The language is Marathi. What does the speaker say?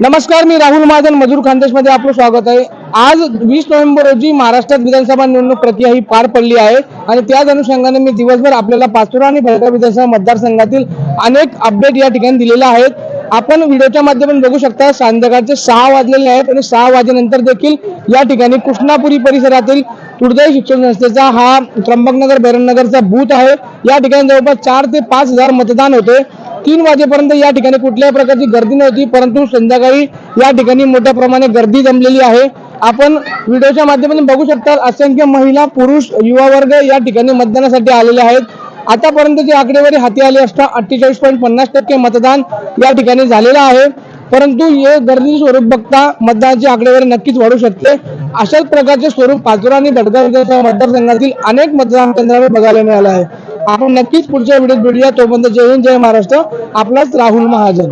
नमस्कार मी राहुल महाजन मजूर खानदेशमध्ये आपलं स्वागत आहे. आज वीस नोव्हेंबर रोजी महाराष्ट्रात विधानसभा निवडणूक प्रक्रिया ही पार पडली आहे आणि त्याच अनुषंगाने मी दिवसभर आपल्याला पाचोरा आणि भडगाव विधानसभा मतदारसंघातील अनेक अपडेट या ठिकाणी दिलेले आहेत. आपण व्हिडिओच्या माध्यमातून बघू शकता संध्याकाळचे सहा वाजलेले आहेत आणि सहा वाजेनंतर देखील या ठिकाणी कृष्णापुरी परिसरातील तुळजाई शिक्षण संस्थेचा हा त्र्यंबकनगर बैरनगरचा बूथ आहे. या ठिकाणी जवळपास चार ते पाच हजार मतदान होते. तीन वाजेपर्यंत या ठिकाणी कुठल्याही प्रकारची गर्दी नव्हती परंतु संध्याकाळी या ठिकाणी मोठ्या प्रमाणे गर्दी जमलेली आहे. आपण व्हिडिओच्या माध्यमातून बघू शकता असंख्य महिला पुरुष युवा वर्ग या ठिकाणी मतदानासाठी आलेले आहेत. आतापर्यंतची आकडेवारी हाती आली असता अठ्ठेचाळीस पॉईंट पन्नास टक्के मतदान या ठिकाणी झालेलं आहे. परंतु हे गर्दीचे स्वरूप बघता मतदानाची आकडेवारी नक्कीच वाढू शकते. अशाच प्रकारचे स्वरूप पाचोरा आणि भडगाव मतदारसंघातील अनेक मतदान केंद्रावर बघायला मिळालं आहे. आपण नक्कीच पुढच्या व्हिडिओत भेटूया. तोपर्यंत जय हिंद जय महाराष्ट्र. आपलाच राहुल महाजन.